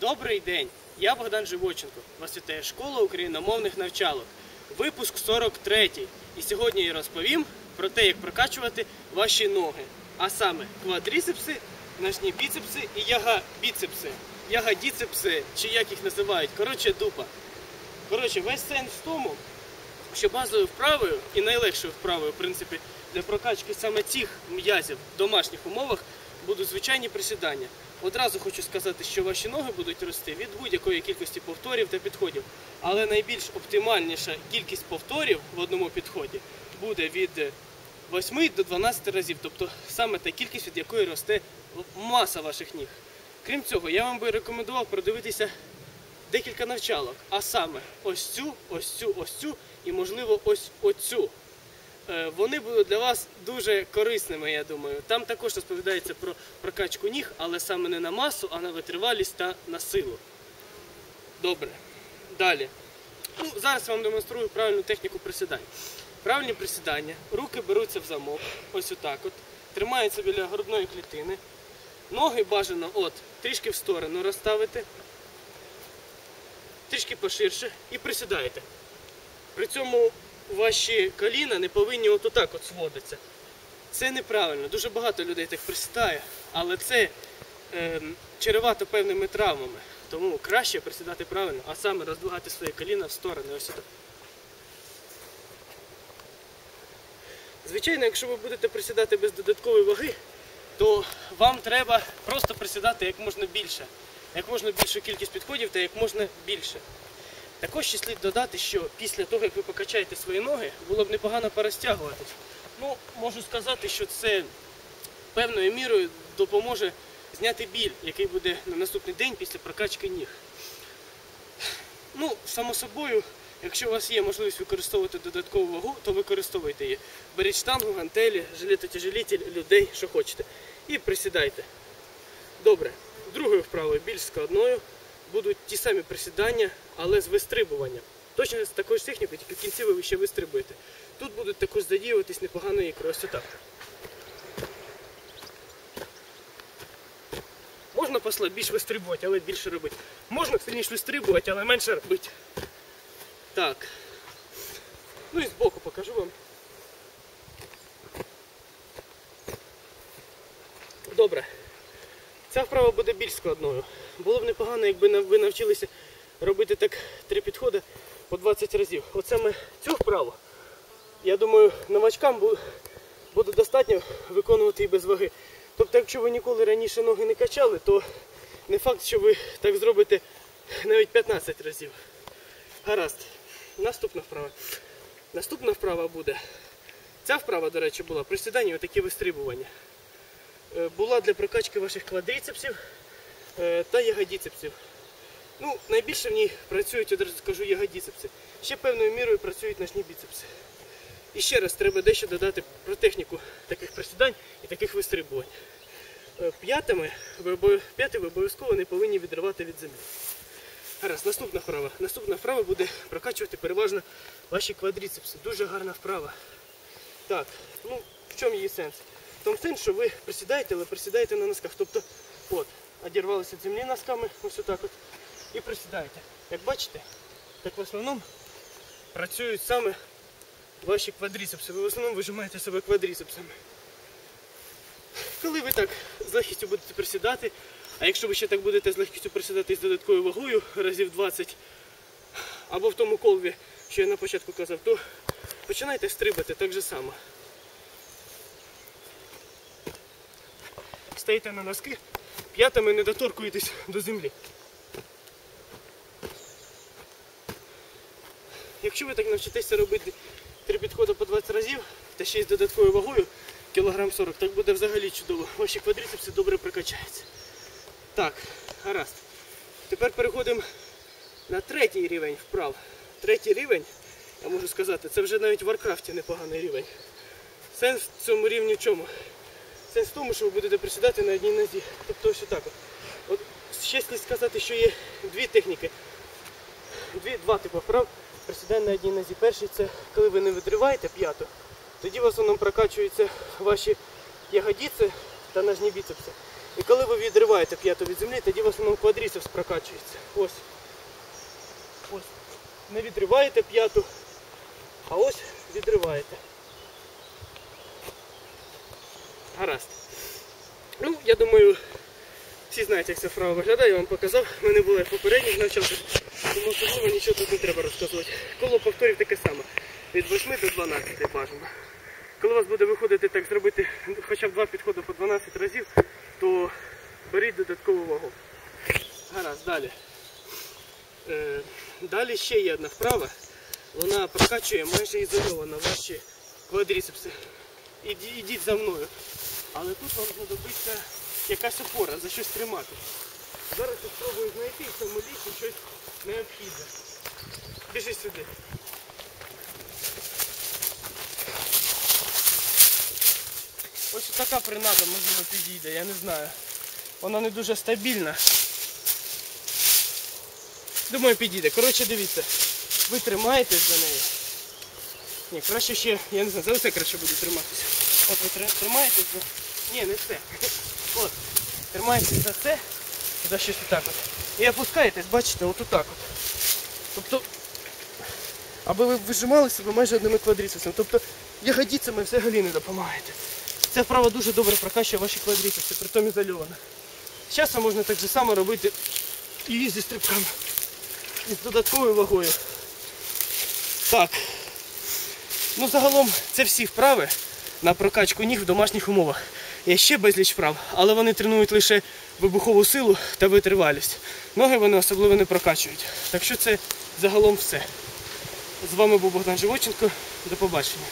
Добрий день! Я Богдан Живоченко. Вас вітає школа україномовних навчалок. Випуск 43. І сьогодні я розповім про те, як прокачувати ваші ноги. А саме квадріцепси, ножні біцепси і яга-біцепси. Яга-діцепси, чи як їх називають. Коротше, дупа. Коротше, весь сенс в тому, що базовою вправою і найлегшою вправою, в принципі, для прокачки саме цих м'язів в домашніх умовах будуть звичайні присідання. Одразу хочу сказати, що ваші ноги будуть рости від будь-якої кількості повторів та підходів. Але найбільш оптимальніша кількість повторів в одному підході буде від 8 до 12 разів, тобто саме та кількість, від якої росте маса ваших ніг. Крім цього, я вам би рекомендував продивитися декілька навчалок, а саме ось цю, ось цю, ось цю і, можливо, ось оцю. Е, Вони будуть для вас дуже корисними, я думаю. Там також розповідається про прокачку ніг, але саме не на масу, а на витривалість та на силу. Добре. Далі. Ну, зараз вам демонструю правильну техніку присідань. Правильні присідання. Руки беруться в замок, ось отак от. Тримаються біля грудної клітини. Ноги бажано от, трішки в сторону розставити трішки поширше і присідаєте. При цьому ваші коліна не повинні от отак от сводитися. Це неправильно. Дуже багато людей так присідає, але це е, чревато певними травмами. Тому краще присідати правильно, а саме роздвигати свої коліна в сторони. Ось так. Звичайно, якщо ви будете присідати без додаткової ваги, то вам треба просто присідати як можна більше, як можна більшу кількість підходів та як можна більше. Також ще слід додати, що після того, як ви покачаєте свої ноги, було б непогано порозтягуватись. Ну, можу сказати, що це певною мірою допоможе зняти біль, який буде на наступний день після прокачки ніг. Ну, само собою, якщо у вас є можливість використовувати додаткову вагу, то використовуйте її. Беріть штангу, гантелі, жилетотяжелітель, людей, що хочете. І присідайте. Добре. Другою вправою, більш складною, будуть ті самі присідання, але з вистрибуванням. Точно з такою ж технікою, тільки в кінці ви ще вистрибуєте. Тут будуть також задіюватись непогано ікри. Ось отак. Можна послабіше вистрибувати, але більше робити. Можна сильніше вистрибувати, але менше робити. Так. Ну і збоку покажу вам. Добре. Ця вправа буде більш складною. Було б непогано, якби ви навчилися робити так три підходи по 20 разів. Оце ми цю вправу. Я думаю, новачкам буде достатньо виконувати і без ваги. Тобто, якщо ви ніколи раніше ноги не качали, то не факт, що ви так зробите навіть 15 разів. Гаразд. Наступна вправа. Наступна вправа буде. Ця вправа, до речі, була присідання отакі вистрибування. Е, Була для прокачки ваших квадріцепсів е, та ягодіцепсів. Ну, найбільше в ній працюють, одразу скажу, ягодіцепси. Ще певною мірою працюють ножні біцепси. І ще раз треба дещо додати про техніку таких присідань і таких вистрибувань. Е, П'ятими п'яти ви обов'язково не повинні відривати від землі. Гаразд, наступна вправа. Наступна вправа буде прокачувати переважно ваші квадріцепси. Дуже гарна вправа. Так, ну в чому її сенс? В тому сенс, що ви присідаєте, але присідаєте на носках. Тобто, от, одірвалися від землі носками, ось отак от, і присідаєте. Як бачите, так в основному працюють саме ваші квадріцепси. Ви в основному вижимаєте себе квадріцепсами. Коли ви так з легкістю будете присідати, а якщо ви ще так будете з легкістю присідати з додатковою вагою разів 20, або в тому колві, що я на початку казав, то починайте стрибати так же само. Стаєте на носки, п'ятами не доторкуєтесь до землі. Якщо ви так навчитеся робити три підходи по 20 разів, та ще й з додатковою вагою, кілограм 40, так буде взагалі чудово. Ваші квадріцепси добре прокачаються. Так, гаразд. Тепер переходимо на третій рівень вправ. Третій рівень, я можу сказати, це вже навіть в Варкрафті непоганий рівень. Сенс в цьому рівні в чому? Сенс в тому, що ви будете присідати на одній нозі. Тобто ось отак. От. Ще слід сказати, що є дві техніки. Дві, два типи вправ присідань на одній нозі. Перший це коли ви не відриваєте п'яту, тоді в основному прокачуються ваші ягодиці та ножні біцепси. І коли ви відриваєте п'яту від землі, тоді в основному квадріцепс прокачується. Ось. Ось. Не відриваєте п'яту, а ось відриваєте. Гаразд. Ну, я думаю, всі знають, як ця вправа виглядає, я вам показав. Ми не були попередніх навчався, тому особливо нічого тут не треба розказувати. Коло повторів таке саме. Від 8 до 12 бажано. Коли у вас буде виходити так зробити хоча б два підходи по 12 разів, то беріть додаткову вагу. Гаразд, далі. Е, далі ще є одна вправа. Вона прокачує майже ізольовано ваші квадріцепси. Іді, ідіть за мною. Але тут вам знадобиться якась опора, за щось тримати. Зараз я спробую знайти в цьому лісі щось необхідне. Біжи сюди. Ось така принада, можливо, підійде, я не знаю. Вона не дуже стабільна. Думаю, підійде. Коротше, дивіться. Ви тримаєтесь за нею. Ні, краще ще, я не знаю, за оце краще буду триматися. От ви тримаєтесь за. Ні, не це. От. Тримаєтесь за це, за щось отак от. І опускаєтесь, бачите, от отак от. Тобто, аби ви вижимали себе майже одними квадріцепсами. Тобто ягодицями взагалі не допомагаєте. Ця вправа дуже добре прокачує ваші квадріцепси, притом ізольована. Часом можна так же само робити і зі стрибками. І з додатковою вагою. Так. Ну, загалом, це всі вправи на прокачку ніг в домашніх умовах. Є ще безліч вправ, але вони тренують лише вибухову силу та витривалість. Ноги вони особливо не прокачують. Так що це загалом все. З вами був Богдан Живоченко. До побачення.